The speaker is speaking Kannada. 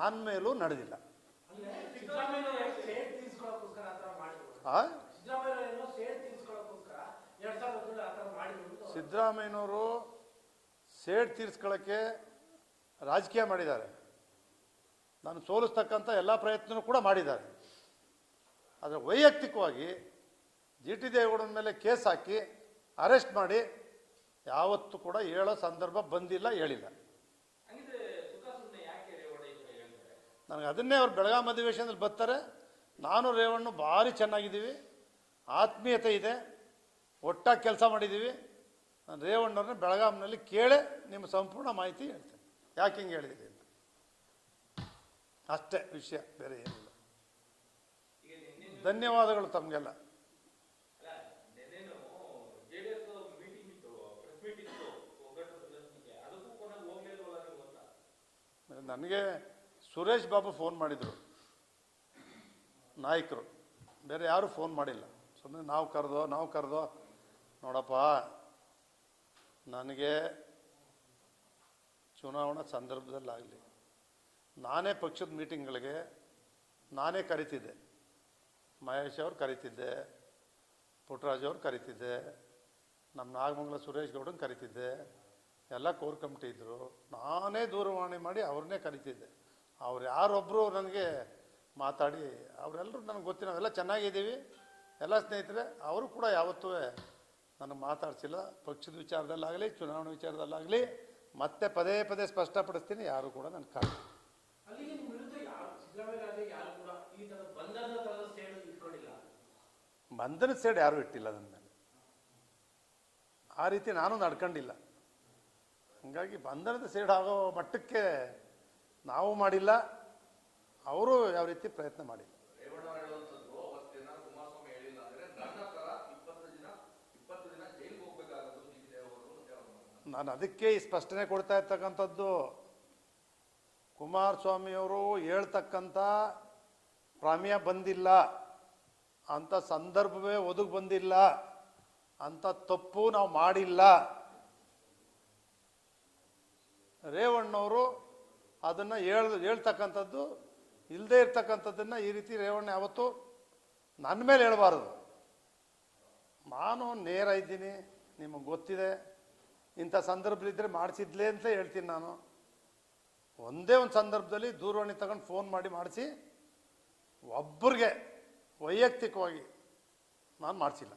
ನನ್ನ ಮೇಲೂ ನಡೆದಿಲ್ಲ. ಸಿದ್ದರಾಮಯ್ಯನವರು ಸೇಡ್ ತೀರಿಸ್ಕೊಳ್ಳೋಕ್ಕೆ ರಾಜಕೀಯ ಮಾಡಿದ್ದಾರೆ. ನಾನು ಸೋಲಿಸ್ತಕ್ಕಂಥ ಎಲ್ಲ ಪ್ರಯತ್ನವೂ ಕೂಡ ಮಾಡಿದ್ದಾರೆ. ಆದರೆ ವೈಯಕ್ತಿಕವಾಗಿ ಜಿ ಟಿ ದೇವೇಗೌಡನ ಮೇಲೆ ಕೇಸ್ ಹಾಕಿ ಅರೆಸ್ಟ್ ಮಾಡಿ ಯಾವತ್ತೂ ಕೂಡ ಹೇಳೋ ಸಂದರ್ಭ ಬಂದಿಲ್ಲ ಹೇಳಿಲ್ಲ ಹಂಗಿದ್ರೆ ಸುಖ ಸುಮ್ಮನೆ ಯಾಕೆ ರೇವಣ್ಣ ಈ ಥರ ಹೇಳ್ತಾರೆ ನನಗೆ ಅದನ್ನೇ ಅವ್ರು ಬೆಳಗಾಂ ಅಧಿವೇಶನದಲ್ಲಿ ಬರ್ತಾರೆ. ನಾನು ರೇವಣ್ಣು ಭಾರಿ ಚೆನ್ನಾಗಿದ್ದೀವಿ. ಆತ್ಮೀಯತೆ ಇದೆ. ಒಟ್ಟಾಗಿ ಕೆಲಸ ಮಾಡಿದ್ದೀವಿ. ನಾನು ರೇವಣ್ಣವ್ರನ್ನ ಬೆಳಗಾಂನಲ್ಲಿ ಕೇಳೆ ನಿಮ್ಮ ಸಂಪೂರ್ಣ ಮಾಹಿತಿ ಹೇಳ್ತೇನೆ. ಯಾಕೆ ಹಿಂಗೆ ಹೇಳಿದ್ದೀರಿ ಅಂತ. ಅಷ್ಟೇ ವಿಷಯ, ಬೇರೆ ಏನಿಲ್ಲ. ಧನ್ಯವಾದಗಳು ತಮಗೆಲ್ಲ. ನನಗೆ ಸುರೇಶ್ ಬಾಬು ಫೋನ್ ಮಾಡಿದರು. ನಾಯಕರು. ಬೇರೆ ಯಾರೂ ಫೋನ್ ಮಾಡಿಲ್ಲ. ಸುಮ್ಮನೆ ನಾವು ಕರೆದೋ ನಾವು ಕರೆದೋ. ನೋಡಪ್ಪ, ನನಗೆ ಚುನಾವಣಾ ಸಂದರ್ಭದಲ್ಲಾಗಲಿ, ನಾನೇ ಪಕ್ಷದ ಮೀಟಿಂಗ್ಗಳಿಗೆ ನಾನೇ ಕರಿತಿದ್ದೆ. ಮಹೇಶ್ ಅವ್ರು ಕರಿತಿದ್ದೆ ಪುಟ್ಟರಾಜ್ ಅವ್ರು ಕರಿತಿದ್ದೆ, ನಮ್ಮ ನಾಗಮಂಗಲ ಸುರೇಶ್ ಗೌಡನ್ ಕರಿತಿದ್ದೆ, ಎಲ್ಲ ಕೋರ್ ಕಮಿಟಿ ಇದ್ದರು ನಾನೇ ದೂರವಾಣಿ ಮಾಡಿ ಅವ್ರನ್ನೇ ಕರಿತಿದ್ದೆ. ಅವ್ರು ಯಾರೊಬ್ಬರು ನನಗೆ ಮಾತಾಡಿ ಅವರೆಲ್ಲರೂ ನನಗೆ ಗೊತ್ತಿಲ್ಲ ನಾವೆಲ್ಲ ಚೆನ್ನಾಗಿದ್ದೀವಿ. ಎಲ್ಲ ಸ್ನೇಹಿತರೆ ಅವರು ಕೂಡ ಯಾವತ್ತೂ ನನಗೆ ಮಾತಾಡ್ಸಿಲ್ಲ. ಪಕ್ಷದ ವಿಚಾರದಲ್ಲಾಗಲಿ ಚುನಾವಣೆ ವಿಚಾರದಲ್ಲಾಗಲಿ ಮತ್ತೆ ಪದೇ ಪದೇ ಸ್ಪಷ್ಟಪಡಿಸ್ತೀನಿ ಯಾರು ಕೂಡ ನನ್ನ ಕಾರಣ. ಬಂಧನ ಸೈಡ್ ಯಾರೂ ಇಟ್ಟಿಲ್ಲ ನನ್ನ ಮೇಲೆ. ಆ ರೀತಿ ನಾನು ನಡ್ಕೊಂಡಿಲ್ಲ. ಹಂಗಾಗಿ ಬಂಧನದ ಸೈಡ್ ಆಗೋ ಮಟ್ಟಕ್ಕೆ ನಾವು ಮಾಡಿಲ್ಲ ಅವರು ಯಾವ ರೀತಿ ಪ್ರಯತ್ನ ಮಾಡಿಲ್ಲ. ನಾನು ಅದಕ್ಕೆ ಈ ಸ್ಪಷ್ಟನೆ ಕೊಡ್ತಾ ಇರ್ತಕ್ಕಂಥದ್ದು ಕುಮಾರಸ್ವಾಮಿಯವರು ಹೇಳ್ತಕ್ಕಂಥ ಪ್ರಾಮ್ಯ ಬಂದಿಲ್ಲ ಅಂಥ ಸಂದರ್ಭವೇ ಒದಗಿ ಬಂದಿಲ್ಲ ಅಂತ ತಪ್ಪು ನಾವು ಮಾಡಿಲ್ಲ. ರೇವಣ್ಣವರು ಅದನ್ನು ಹೇಳ, ಹೇಳ್ತಕ್ಕಂಥದ್ದು ಇಲ್ಲದೇ ಇರ್ತಕ್ಕಂಥದ್ದನ್ನು ಈ ರೀತಿ ರೇವಣ್ಣ ಯಾವತ್ತು ನನ್ನ ಮೇಲೆ ಹೇಳಬಾರದು. ನಾನು ನೇರ ಇದ್ದೀನಿ, ನಿಮಗೆ ಗೊತ್ತಿದೆ, ಇಂಥ ಸಂದರ್ಭದಲ್ಲಿದ್ದರೆ ಮಾಡಿಸಿದ್ಲೇ ಅಂತ ಹೇಳ್ತೀನಿ ನಾನು. ಒಂದೇ ಒಂದು ಸಂದರ್ಭದಲ್ಲಿ ದೂರವಾಣಿ ತಗೊಂಡು ಫೋನ್ ಮಾಡಿ ಮಾಡಿಸಿ ಒಬ್ಬರಿಗೆ ವೈಯಕ್ತಿಕವಾಗಿ ನಾನು ಮಾಡಿಸಿಲ್ಲ.